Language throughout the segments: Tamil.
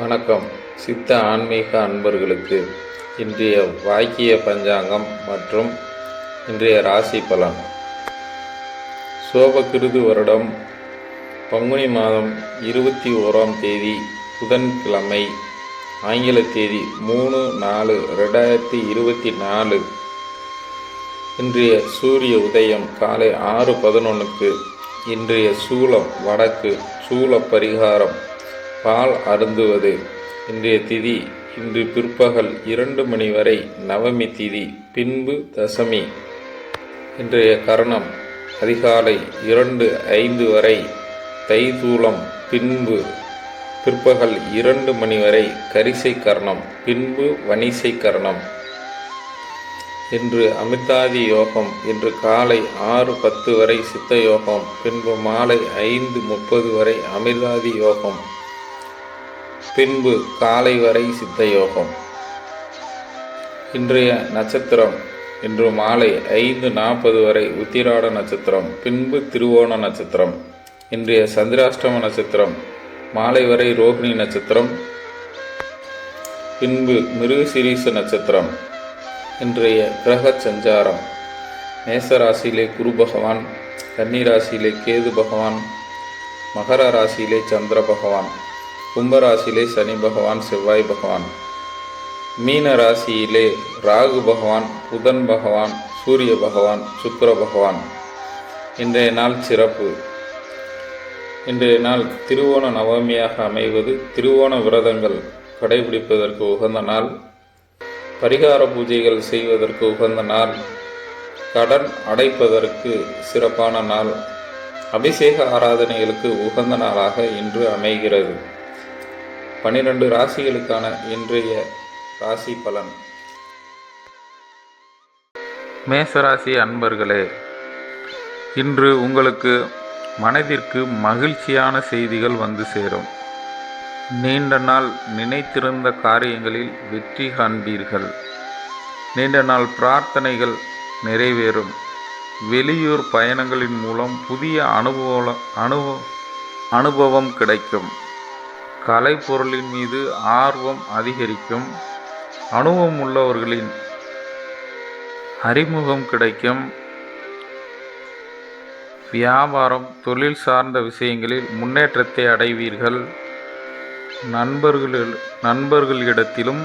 வணக்கம். சித்த ஆன்மீக அன்பர்களுக்கு இன்றைய வாக்கிய பஞ்சாங்கம் மற்றும் இன்றைய ராசி பலன். சோபகிருது வருடம் பங்குனி மாதம் இருபத்தி ஓராம் தேதி புதன்கிழமை ஆங்கில தேதி மூணு நாலு ரெண்டாயிரத்தி இருபத்தி நாலு. இன்றைய சூரிய உதயம் காலை ஆறு பதினொன்றுக்கு இன்றைய சூளம் வடக்கு சூள பரிகாரம். பால் அருந்துவது. இன்றைய திதி இன்று பிற்பகல் இரண்டு மணி வரை நவமி திதி பின்பு தசமி. இன்றைய கரணம் அதிகாலை இரண்டு ஐந்து வரை தைதூலம் பின்பு பிற்பகல் இரண்டு மணி வரை கரிசை கரணம் பின்பு வணிசை கரணம். இன்று அமிர்தாதி யோகம் இன்று காலை ஆறு பத்து வரை சித்த யோகம் பின்பு மாலை ஐந்து முப்பது வரை அமிர்தாதி யோகம். பின்பு காலை வரை சித்த யோகம் இன்றைய நட்சத்திரம் இன்று மாலை ஐந்து நாற்பது வரை உத்திராட நட்சத்திரம் பின்பு திருவோண நட்சத்திரம். இன்றைய சந்திராஷ்டம நட்சத்திரம் மாலை வரை ரோகிணி நட்சத்திரம். பின்பு மிருகசிரீச நட்சத்திரம் இன்றைய கிரக சஞ்சாரம். மேசராசியிலே குரு பகவான் கன்னிராசியிலே கேது பகவான் மகர ராசியிலே சந்திர பகவான். கும்பராசியிலே சனி பகவான் செவ்வாய் பகவான். மீன ராசியிலே ராகு பகவான் புதன் பகவான் சூரிய பகவான் சுக்கர பகவான். இன்றைய நாள் சிறப்பு. இன்றைய நாள் திருவோண நவமியாக அமைவது திருவோண விரதங்கள் கடைபிடிப்பதற்கு உகந்த நாள். பரிகார பூஜைகள் செய்வதற்கு உகந்த நாள். கடன் அடைப்பதற்கு சிறப்பான நாள். அபிஷேக ஆராதனைகளுக்கு உகந்த நாளாக இன்று அமைகிறது. பன்னிரண்டு ராசிகளுக்கான இன்றைய ராசி பலன். மேசராசி அன்பர்களே இன்று உங்களுக்கு மனதிற்கு மகிழ்ச்சியான செய்திகள் வந்து சேரும். நீண்ட நாள் நினைத்திருந்த காரியங்களில் வெற்றி காண்பீர்கள். நீண்ட நாள் பிரார்த்தனைகள் நிறைவேறும். வெளியூர் பயணங்களின் மூலம் புதிய அனுபவ அனுபவ அனுபவம் கிடைக்கும். கலைப்பொருளின் மீது ஆர்வம் அதிகரிக்கும் அனுபவம் உள்ளவர்களின் அறிமுகம் கிடைக்கும். வியாபாரம் தொழில் சார்ந்த விஷயங்களில் முன்னேற்றத்தை அடைவீர்கள். நண்பர்கள் நண்பர்களிடத்திலும்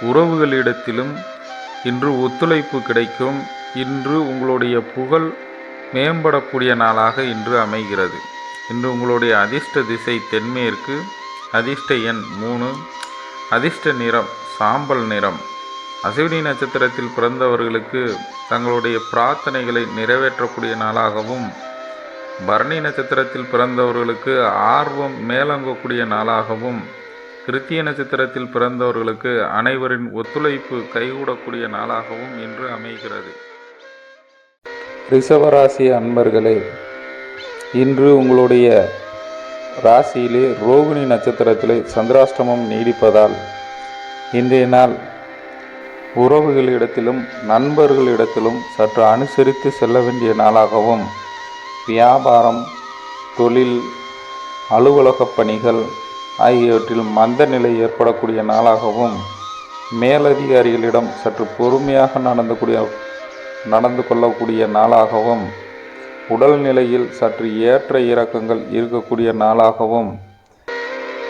உறவுகளிடத்திலும் இன்று ஒத்துழைப்பு கிடைக்கும். இன்று உங்களுடைய புகழ் மேம்படக்கூடிய நாளாக இன்று அமைகிறது. இன்று உங்களுடைய அதிர்ஷ்ட திசை தென்மேற்கு அதிர்ஷ்ட எண் மூணு. அதிர்ஷ்ட நிறம் சாம்பல் நிறம். அசுவினி நட்சத்திரத்தில் பிறந்தவர்களுக்கு தங்களுடைய பிரார்த்தனைகளை நிறைவேற்றக்கூடிய நாளாகவும் பரணி நட்சத்திரத்தில் பிறந்தவர்களுக்கு ஆர்வம் மேலங்கக்கூடிய நாளாகவும் கிருத்திய நட்சத்திரத்தில் பிறந்தவர்களுக்கு அனைவரின் ஒத்துழைப்பு கைகூடக்கூடிய நாளாகவும் இன்று அமைகிறது. ரிஷபராசி அன்பர்களே இன்று உங்களுடைய ராசியிலே ரோகிணி நட்சத்திரத்திலே சந்திராஷ்டமம் நீடிப்பதால் இன்றைய நாள் உறவுகளிடத்திலும் நண்பர்களிடத்திலும் சற்று அனுசரித்து செல்ல வேண்டிய நாளாகவும் வியாபாரம் தொழில் அலுவலகப் பணிகள் ஆகியவற்றில் மந்த நிலை ஏற்படக்கூடிய நாளாகவும் மேலதிகாரிகளிடம் சற்று பொறுமையாக நடந்தக்கூடிய நடந்து கொள்ளக்கூடிய நாளாகவும் உடல்நிலையில் சற்று ஏற்ற இறக்கங்கள் இருக்கக்கூடிய நாளாகவும்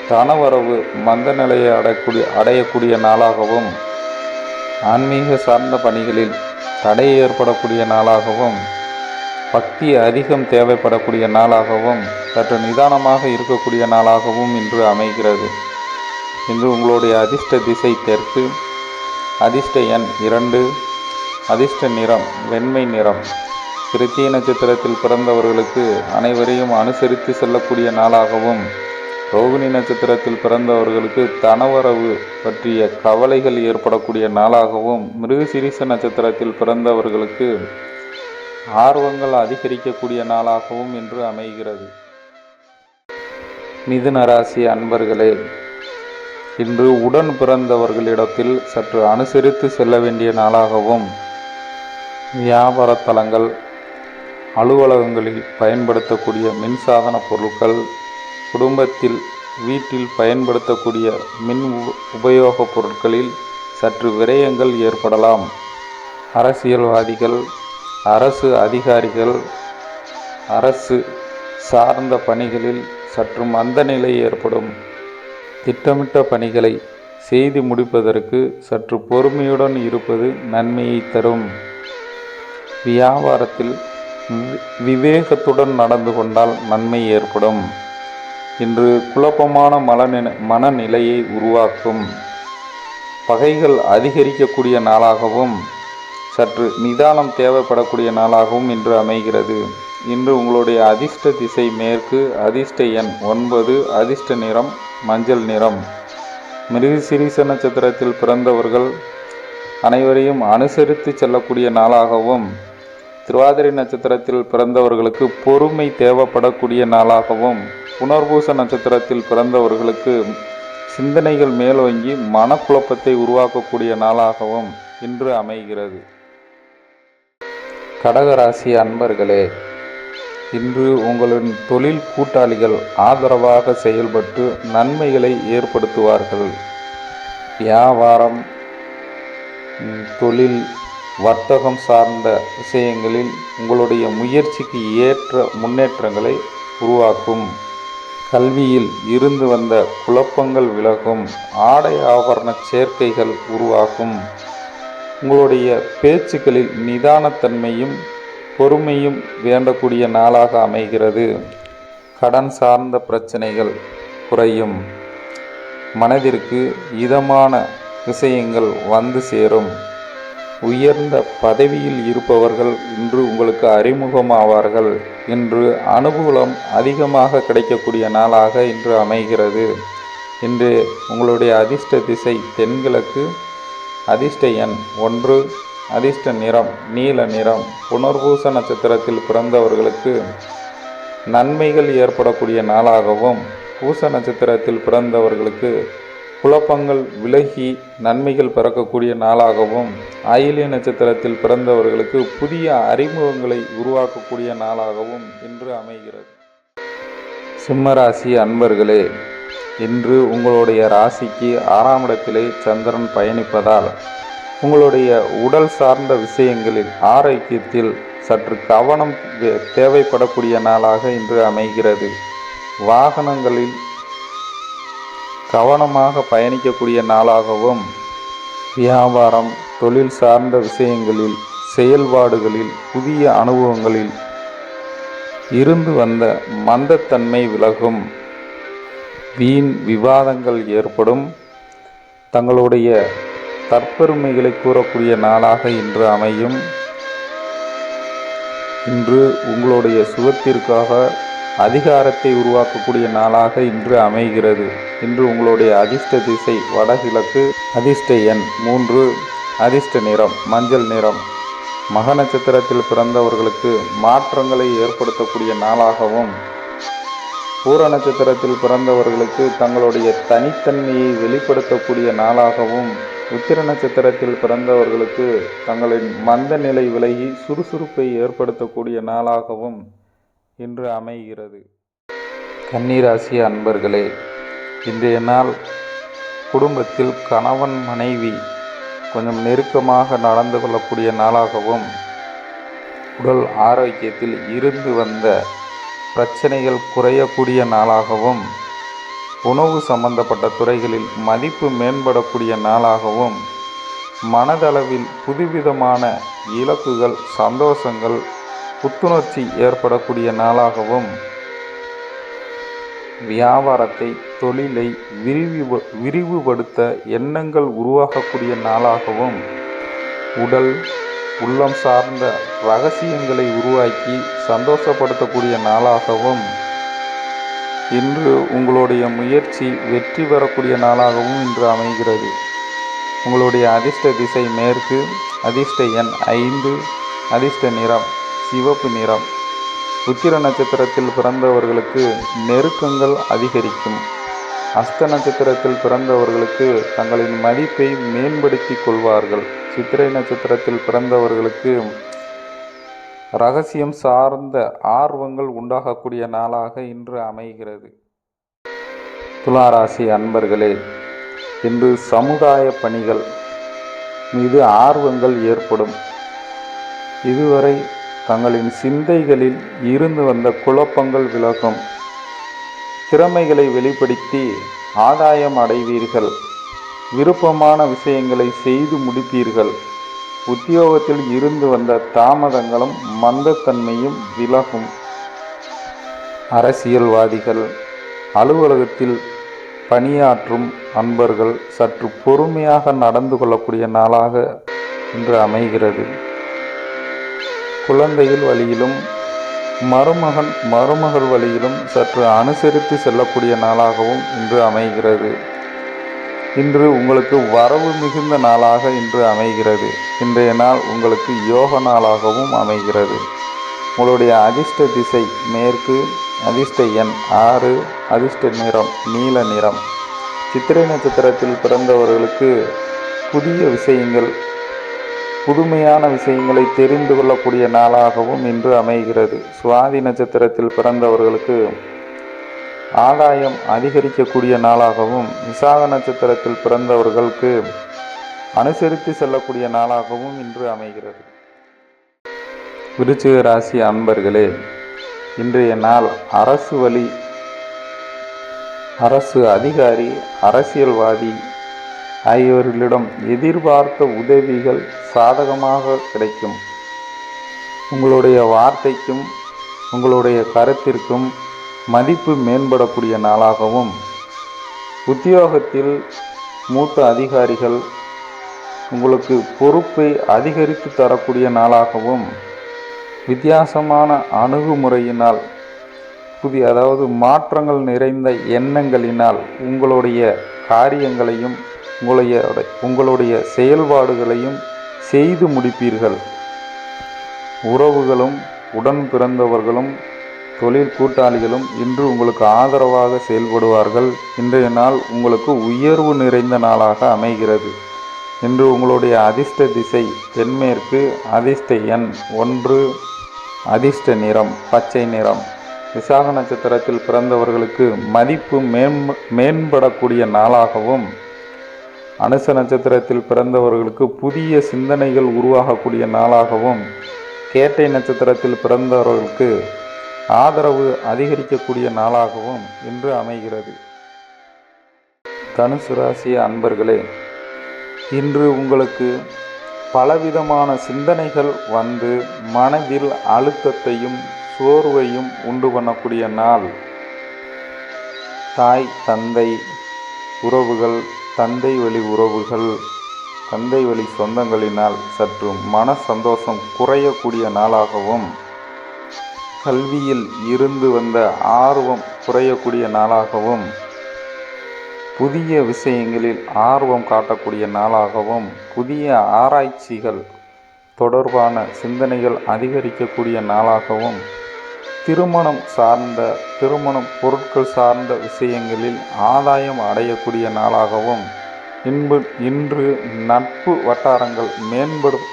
தனவரவு மந்த நிலையை அடையக்கூடிய அடையக்கூடிய நாளாகவும் ஆன்மீக சார்ந்த பணிகளில் தடை ஏற்படக்கூடிய நாளாகவும் பக்தி அதிகம் தேவைப்படக்கூடிய நாளாகவும் சற்று நிதானமாக இருக்கக்கூடிய நாளாகவும் இன்று அமைகிறது. இன்று உங்களுடைய அதிர்ஷ்ட திசை தெற்கு அதிர்ஷ்ட எண் இரண்டு அதிர்ஷ்ட நிறம் வெண்மை நிறம். கிருத்திய நட்சத்திரத்தில் பிறந்தவர்களுக்கு அனைவரையும் அனுசரித்து செல்லக்கூடிய நாளாகவும் ரோகிணி நட்சத்திரத்தில் பிறந்தவர்களுக்கு தனவரவு பற்றிய கவலைகள் ஏற்படக்கூடிய நாளாகவும் மிருகசிரீச நட்சத்திரத்தில் பிறந்தவர்களுக்கு ஆர்வங்கள் அதிகரிக்கக்கூடிய நாளாகவும் இன்று அமைகிறது. மிதுன ராசி அன்பர்களே இன்று உடன் பிறந்தவர்களிடத்தில் சற்று அனுசரித்து செல்ல வேண்டிய நாளாகவும் வியாபார தலங்கள் அலுவலகங்களில் பயன்படுத்தக்கூடிய மின்சாதன பொருட்கள் குடும்பத்தில் வீட்டில் பயன்படுத்தக்கூடிய மின் உபயோகப் பொருட்களில் சற்று விரயங்கள் ஏற்படலாம். அரசியல்வாதிகள் அரசு அதிகாரிகள் அரசு சார்ந்த பணிகளில் சற்று மந்த நிலை ஏற்படும். திட்டமிட்ட பணிகளை செய்து முடிப்பதற்கு சற்று பொறுமையுடன் இருப்பது நன்மையை தரும். வியாபாரத்தில் விவேகத்துடன் நடந்து கொண்டால் நன்மை ஏற்படும். இன்று குழப்பமான மனநிலை மனநிலையை உருவாக்கும். பகைகள் அதிகரிக்கக்கூடிய நாளாகவும் சற்று நிதானம் தேவைப்படக்கூடிய நாளாகவும் இன்று அமைகிறது. இன்று உங்களுடைய அதிர்ஷ்ட திசை மேற்கு அதிர்ஷ்ட எண் ஒன்பது அதிர்ஷ்ட நிறம் மஞ்சள் நிறம். மிருகசிரீச நட்சத்திரத்தில் பிறந்தவர்கள் அனைவரையும் அனுசரித்து செல்லக்கூடிய நாளாகவும் திருவாதிரை நட்சத்திரத்தில் பிறந்தவர்களுக்கு பொறுமை தேவைப்படக்கூடிய நாளாகவும் புனர்பூச நட்சத்திரத்தில் பிறந்தவர்களுக்கு சிந்தனைகள் மேலோங்கி மனக்குழப்பத்தை உருவாக்கக்கூடிய நாளாகவும் இன்று அமைகிறது. கடகராசி அன்பர்களே இன்று உங்களின் தொழில் கூட்டாளிகள் ஆதரவாக செயல்பட்டு நன்மைகளை ஏற்படுத்துவார்கள். வியாபாரம் தொழில் வர்த்தகம் சார்ந்த விஷயங்களில் உங்களுடைய முயற்சிக்கு ஏற்ற முன்னேற்றங்களை உருவாக்கும். கல்வியில் இருந்து வந்த குழப்பங்கள் விலகும். ஆடை ஆபரண சேர்க்கைகள் உருவாகும். உங்களுடைய பேச்சுக்களில் நிதானத்தன்மையும் பொறுமையும் வேண்டக்கூடிய நாளாக அமைகிறது. கடன் சார்ந்த பிரச்சனைகள் குறையும். மனதிற்கு இதமான விஷயங்கள் வந்து சேரும். உயர்ந்த பதவியில் இருப்பவர்கள் இன்று உங்களுக்கு அறிமுகமாவார்கள். இன்று அனுகூலம் அதிகமாக கிடைக்கக்கூடிய நாளாக இன்று அமைகிறது. இன்று உங்களுடைய அதிர்ஷ்ட திசை தென்கிழக்கு. அதிர்ஷ்ட எண் ஒன்று. அதிர்ஷ்ட நிறம் நீல நிறம். புனர்பூச நட்சத்திரத்தில் பிறந்தவர்களுக்கு நன்மைகள் ஏற்படக்கூடிய நாளாகவும் பூச நட்சத்திரத்தில் பிறந்தவர்களுக்கு குழப்பங்கள் விலகி நன்மைகள் பிறக்கக்கூடிய நாளாகவும் ஆயிலிய நட்சத்திரத்தில் பிறந்தவர்களுக்கு புதிய அறிமுகங்களை உருவாக்கக்கூடிய நாளாகவும் இன்று அமைகிறது. சிம்மராசி அன்பர்களே இன்று உங்களுடைய ராசிக்கு ஆறாம் இடத்திலே சந்திரன் பயணிப்பதால் உங்களுடைய உடல் சார்ந்த விஷயங்களில் ஆரோக்கியத்தில் சற்று கவனம் தேவைப்படக்கூடிய நாளாக இன்று அமைகிறது. வாகனங்களில் கவனமாக பயணிக்கக்கூடிய நாளாகவும் வியாபாரம் தொழில் சார்ந்த விஷயங்களில் செயல்பாடுகளில் புதிய அனுபவங்களில் இருந்து வந்த மந்தத்தன்மை விலகும். வீண் விவாதங்கள் ஏற்படும். தங்களுடைய தற்பெருமைகளை கூறக்கூடிய நாளாக இன்று அமையும். இன்று உங்களுடைய சுகத்திற்காக அதிகாரத்தை உருவாக்கக்கூடிய நாளாக இன்று அமைகிறது. இன்று உங்களுடைய அதிர்ஷ்ட திசை வடகிழக்கு அதிர்ஷ்ட எண் மூன்று அதிர்ஷ்ட நிறம் மஞ்சள் நிறம். மக நட்சத்திரத்தில் பிறந்தவர்களுக்கு மாற்றங்களை ஏற்படுத்தக்கூடிய நாளாகவும் பூர நட்சத்திரத்தில் பிறந்தவர்களுக்கு தங்களுடைய தனித்தன்மையை வெளிப்படுத்தக்கூடிய நாளாகவும் உத்திர நட்சத்திரத்தில் பிறந்தவர்களுக்கு தங்களின் மந்த நிலை விலகி சுறுசுறுப்பை ஏற்படுத்தக்கூடிய நாளாகவும் இன்று அமைகிறது. கன்னிராசி அன்பர்களே இன்றைய நாள் குடும்பத்தில் கணவன் மனைவி கொஞ்சம் நெருக்கமாக நடந்து கொள்ளக்கூடிய நாளாகவும் உடல் ஆரோக்கியத்தில் இருந்து வந்த பிரச்சனைகள் குறையக்கூடிய நாளாகவும் உணவு சம்பந்தப்பட்ட துறைகளில் மதிப்பு மேம்படக்கூடிய நாளாகவும் மனதளவில் புதுவிதமான இலக்குகள் சந்தோஷங்கள் புத்துணர்ச்சி ஏற்படக்கூடிய நாளாகவும் வியாபாரத்தை தொழிலை விரிவு விரிவுபடுத்த எண்ணங்கள் உருவாகக்கூடிய நாளாகவும் உடல் உள்ளம் சார்ந்த ரகசியங்களை உருவாக்கி சந்தோஷப்படுத்தக்கூடிய நாளாகவும் இன்று உங்களுடைய முயற்சி வெற்றி பெறக்கூடிய நாளாகவும் இன்று அமைகிறது. உங்களுடைய அதிர்ஷ்ட திசை மேற்கு அதிர்ஷ்ட எண் ஐந்து அதிர்ஷ்ட நிறம் சிவப்பு நிறம். உத்திர நட்சத்திரத்தில் பிறந்தவர்களுக்கு நெருக்கங்கள் அதிகரிக்கும். அஸ்த நட்சத்திரத்தில் பிறந்தவர்களுக்கு தங்களின் மதிப்பை மேம்படுத்தி கொள்வார்கள். சித்திரை நட்சத்திரத்தில் பிறந்தவர்களுக்கு ரகசியம் சார்ந்த ஆர்வங்கள் உண்டாகக்கூடிய நாளாக இன்று அமைகிறது. துளாராசி அன்பர்களே இன்று சமுதாய பணிகள் மீது ஆர்வங்கள் ஏற்படும். இதுவரை தங்களின் சிந்தைகளில் இருந்து வந்த குழப்பங்கள் விலகும். திறமைகளை வெளிப்படுத்தி ஆதாயம் அடைவீர்கள். விருப்பமான விஷயங்களை செய்து முடிப்பீர்கள் உத்தியோகத்தில் இருந்து வந்த தாமதங்களும் மந்தத்தன்மையும் விலகும். அரசியல்வாதிகள் அலுவலகத்தில் பணியாற்றும் அன்பர்கள் சற்று பொறுமையாக நடந்து கொள்ளக்கூடிய நாளாக இன்று அமைகிறது. குழந்தைகள் வழியிலும் மருமகன் மருமகள் வழியிலும் சற்று அனுசரித்து செல்லக்கூடிய நாளாகவும் இன்று அமைகிறது. இன்று உங்களுக்கு வரவு மிகுந்த நாளாக இன்று அமைகிறது. இன்றைய நாள் உங்களுக்கு யோக நாளாகவும் அமைகிறது. உங்களுடைய அதிர்ஷ்ட திசை மேற்கு அதிர்ஷ்ட எண் ஆறு அதிர்ஷ்ட நிறம் நீல நிறம். சித்திரை நட்சத்திரத்தில் பிறந்தவர்களுக்கு புதிய விஷயங்கள் புதுமையான விஷயங்களை தெரிந்து கொள்ளக்கூடிய நாளாகவும் இன்று அமைகிறது. சுவாதி நட்சத்திரத்தில் பிறந்தவர்களுக்கு ஆதாயம் அதிகரிக்கக்கூடிய நாளாகவும் விசாக நட்சத்திரத்தில் பிறந்தவர்களுக்கு அனுசரித்து செல்லக்கூடிய நாளாகவும் இன்று அமைகிறது. விருச்சிக ராசி அன்பர்களே இன்றைய நாள் அரசு வழி அரசு அதிகாரி அரசியல்வாதி ஆகியோர்களிடம் எதிர்பார்த்த உதவிகள் சாதகமாக கிடைக்கும். உங்களுடைய வார்த்தைக்கும் உங்களுடைய கருத்திற்கும் மதிப்பு மேம்படக்கூடிய நாளாகவும் உத்தியோகத்தில் மூத்த அதிகாரிகள் உங்களுக்கு பொறுப்பை அதிகரித்து தரக்கூடிய நாளாகவும் வித்தியாசமான அணுகுமுறையினால் புதிய அதாவது மாற்றங்கள் நிறைந்த எண்ணங்களினால் உங்களுடைய காரியங்களையும் உங்களுடைய உங்களுடைய செயல்பாடுகளையும் செய்து முடிப்பீர்கள். உறவுகளும் உடன் பிறந்தவர்களும் தொழில் கூட்டாளிகளும் இன்று உங்களுக்கு ஆதரவாக செயல்படுவார்கள். இன்றைய நாள் உங்களுக்கு உயர்வு நிறைந்த நாளாக அமைகிறது. இன்று உங்களுடைய அதிர்ஷ்ட திசை தென்மேற்கு அதிர்ஷ்ட எண் ஒன்று அதிர்ஷ்ட நிறம் பச்சை நிறம். விசாக நட்சத்திரத்தில் பிறந்தவர்களுக்கு மதிப்பு மேம்ப மேம்படக்கூடிய நாளாகவும் அனுச நட்சத்திரத்தில் பிறந்தவர்களுக்கு புதிய சிந்தனைகள் உருவாகக்கூடிய நாளாகவும் கேட்டை நட்சத்திரத்தில் பிறந்தவர்களுக்கு ஆதரவு அதிகரிக்கக்கூடிய நாளாகவும் இன்று அமைகிறது. தனுசு ராசி அன்பர்களே இன்று உங்களுக்கு பலவிதமான சிந்தனைகள் வந்து மனதில் அழுத்தத்தையும் சோர்வையும் உண்டு பண்ணக்கூடிய நாள். தாய் தந்தை உறவுகள் தந்தை வழி உறவுகள் தந்தை வழி சொந்தங்களினால் சற்று மன சந்தோஷம் குறையக்கூடிய நாளாகவும் கல்வியில் இருந்து வந்த ஆர்வம் குறையக்கூடிய நாளாகவும் புதிய விஷயங்களில் ஆர்வம் காட்டக்கூடிய நாளாகவும் புதிய ஆராய்ச்சிகள் தொடர்பான சிந்தனைகள் அதிகரிக்கக்கூடிய நாளாகவும் திருமணம் சார்ந்த திருமணம் பொருட்கள் சார்ந்த விஷயங்களில் ஆதாயம் அடையக்கூடிய நாளாகவும் இன்பு இன்று நட்பு வட்டாரங்கள் மேம்படும்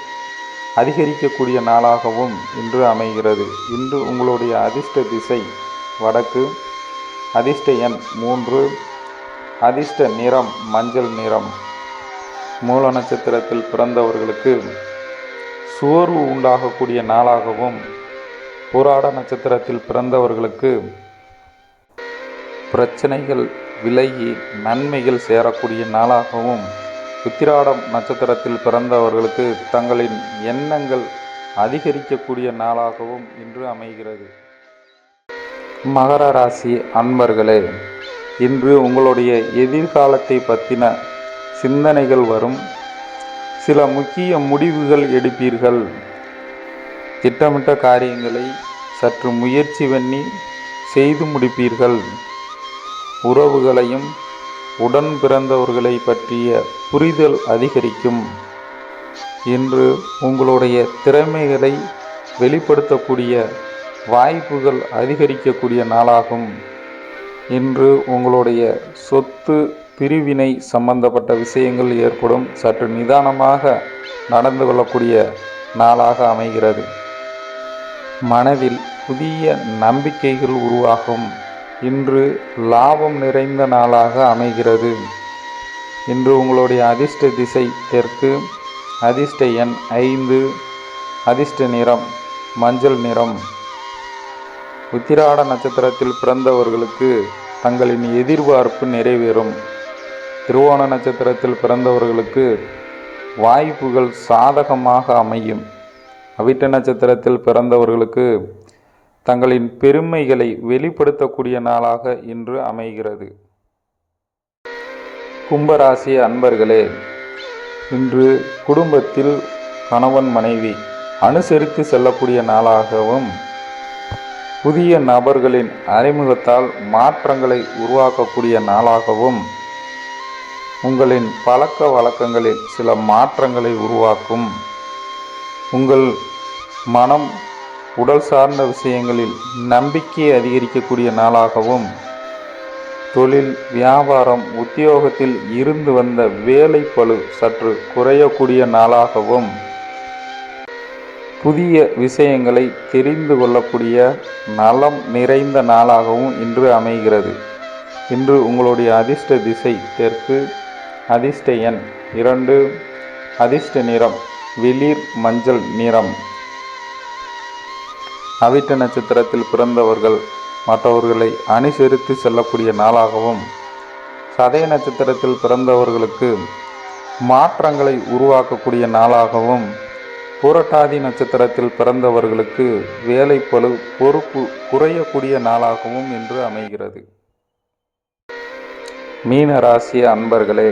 அதிகரிக்கக்கூடிய நாளாகவும் இன்று அமைகிறது. இன்று உங்களுடைய அதிர்ஷ்ட திசை வடக்கு அதிர்ஷ்ட எண் மூன்று அதிர்ஷ்ட நிறம் மஞ்சள் நிறம். மூல நட்சத்திரத்தில் பிறந்தவர்களுக்கு சோர்வு உண்டாகக்கூடிய நாளாகவும் புராட நட்சத்திரத்தில் பிறந்தவர்களுக்கு பிரச்சனைகள் விலகி நன்மைகள் சேரக்கூடிய நாளாகவும் உத்திராடம் நட்சத்திரத்தில் பிறந்தவர்களுக்கு தங்களின் எண்ணங்கள் அதிகரிக்கக்கூடிய நாளாகவும் இன்று அமைகிறது. மகர ராசி அன்பர்களே இன்று உங்களுடைய எதிர்காலத்தை பற்றின சிந்தனைகள் வரும். சில முக்கிய முடிவுகள் எடுப்பீர்கள். திட்டமிட்ட காரியங்களை சற்று முயற்சி பண்ணி செய்து முடிப்பீர்கள். உறவுகளையும் உடன் பிறந்தவர்களை பற்றிய புரிதல் அதிகரிக்கும். இன்று உங்களுடைய திறமைகளை வெளிப்படுத்தக்கூடிய வாய்ப்புகள் அதிகரிக்கக்கூடிய நாளாகும். இன்று உங்களுடைய சொத்து பிரிவினை சம்பந்தப்பட்ட விஷயங்கள் ஏற்படும். சற்று நிதானமாக நடந்து கொள்ளக்கூடிய நாளாக அமைகிறது. மனதில் புதிய நம்பிக்கைகள் உருவாகும். இன்று லாபம் நிறைந்த நாளாக அமைகிறது. இன்று உங்களுடைய அதிர்ஷ்ட திசை தெற்கு அதிர்ஷ்ட எண் ஐந்து அதிர்ஷ்ட நிறம் மஞ்சள் நிறம். உத்திராட நட்சத்திரத்தில் பிறந்தவர்களுக்கு தங்களின் எதிர்பார்ப்பு நிறைவேறும். திருவோண நட்சத்திரத்தில் பிறந்தவர்களுக்கு வாய்ப்புகள் சாதகமாக அமையும். அவிட்ட நட்சத்திரத்தில் பிறந்தவர்களுக்கு தங்களின் பெருமைகளை வெளிப்படுத்தக்கூடிய நாளாக இன்று அமைகிறது. கும்பராசி அன்பர்களே இன்று குடும்பத்தில் கணவன் மனைவி அனுசரித்து செல்லக்கூடிய நாளாகவும் புதிய நபர்களின் அறிமுகத்தால் மாற்றங்களை உருவாக்கக்கூடிய நாளாகவும் உங்களின் பழக்க வழக்கங்களில் சில மாற்றங்களை உருவாக்கும் உங்கள் மனம் உடல் சார்ந்த விஷயங்களில் நம்பிக்கை அதிகரிக்கக்கூடிய நாளாகவும் தொழில் வியாபாரம் உத்தியோகத்தில் இருந்து வந்த வேலை பழு சற்று குறையக்கூடிய நாளாகவும் புதிய விஷயங்களை தெரிந்து கொள்ளக்கூடிய நலம் நிறைந்த நாளாகவும் இன்று அமைகிறது. இன்று உங்களுடைய அதிர்ஷ்ட திசை தெற்கு அதிர்ஷ்ட எண் இரண்டு அதிர்ஷ்ட நிறம் வெளிர் மஞ்சள் நிறம். அவிட்ட நட்சத்திரத்தில் பிறந்தவர்கள் மற்றவர்களை அனுசரித்து செல்லக்கூடிய நாளாகவும் சதய நட்சத்திரத்தில் பிறந்தவர்களுக்கு மாற்றங்களை உருவாக்கக்கூடிய நாளாகவும் பூரட்டாதி நட்சத்திரத்தில் பிறந்தவர்களுக்கு வேலை பழு பொறுப்பு குறையக்கூடிய நாளாகவும் இன்று அமைகிறது. மீன ராசி அன்பர்களே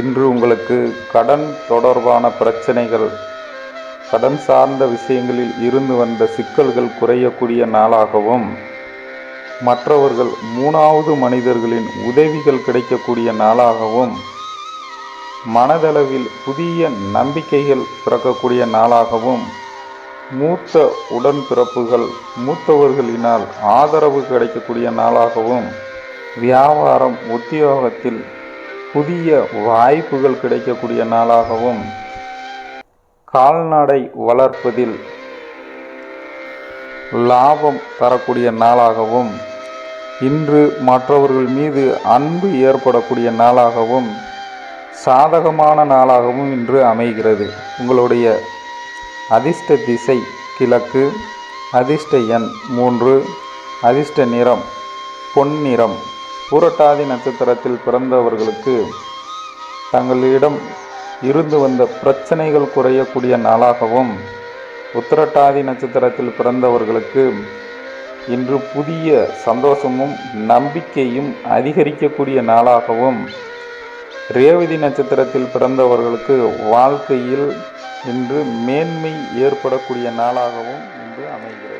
இன்று உங்களுக்கு கடன் தொடர்பான பிரச்சனைகள் கடன் சார்ந்த விஷயங்களில் இருந்து வந்த சிக்கல்கள் குறையக்கூடிய நாளாகவும் மற்றவர்கள் மூணாவது மனிதர்களின் உதவிகள் கிடைக்கக்கூடிய நாளாகவும் மனதளவில் புதிய நம்பிக்கைகள் பிறக்கக்கூடிய நாளாகவும் மூத்த உடன்பிறப்புகள் மூத்தவர்களினால் ஆதரவு கிடைக்கக்கூடிய நாளாகவும் வியாபாரம் உத்தியோகத்தில் புதிய வாய்ப்புகள் கிடைக்கக்கூடிய நாளாகவும் கால்நடை வளர்ப்பதில் லாபம் தரக்கூடிய நாளாகவும் இன்று மற்றவர்கள் மீது அன்பு ஏற்படக்கூடிய நாளாகவும் சாதகமான நாளாகவும் இன்று அமைகிறது. உங்களுடைய அதிர்ஷ்ட திசை கிழக்கு அதிர்ஷ்ட எண் மூன்று அதிர்ஷ்ட நிறம் பொன்னிறம் பூரட்டாதி நட்சத்திரத்தில் பிறந்தவர்களுக்கு தங்களிடம் இருந்து வந்த பிரச்சனைகள் குறையக்கூடிய நாளாகவும் உத்திரட்டாதி நட்சத்திரத்தில் பிறந்தவர்களுக்கு இன்று புதிய சந்தோஷமும் நம்பிக்கையும் அதிகரிக்கக்கூடிய நாளாகவும் ரேவதி நட்சத்திரத்தில் பிறந்தவர்களுக்கு வாழ்க்கையில் இன்று மேன்மை ஏற்படக்கூடிய நாளாகவும் இன்று அமைகிறது.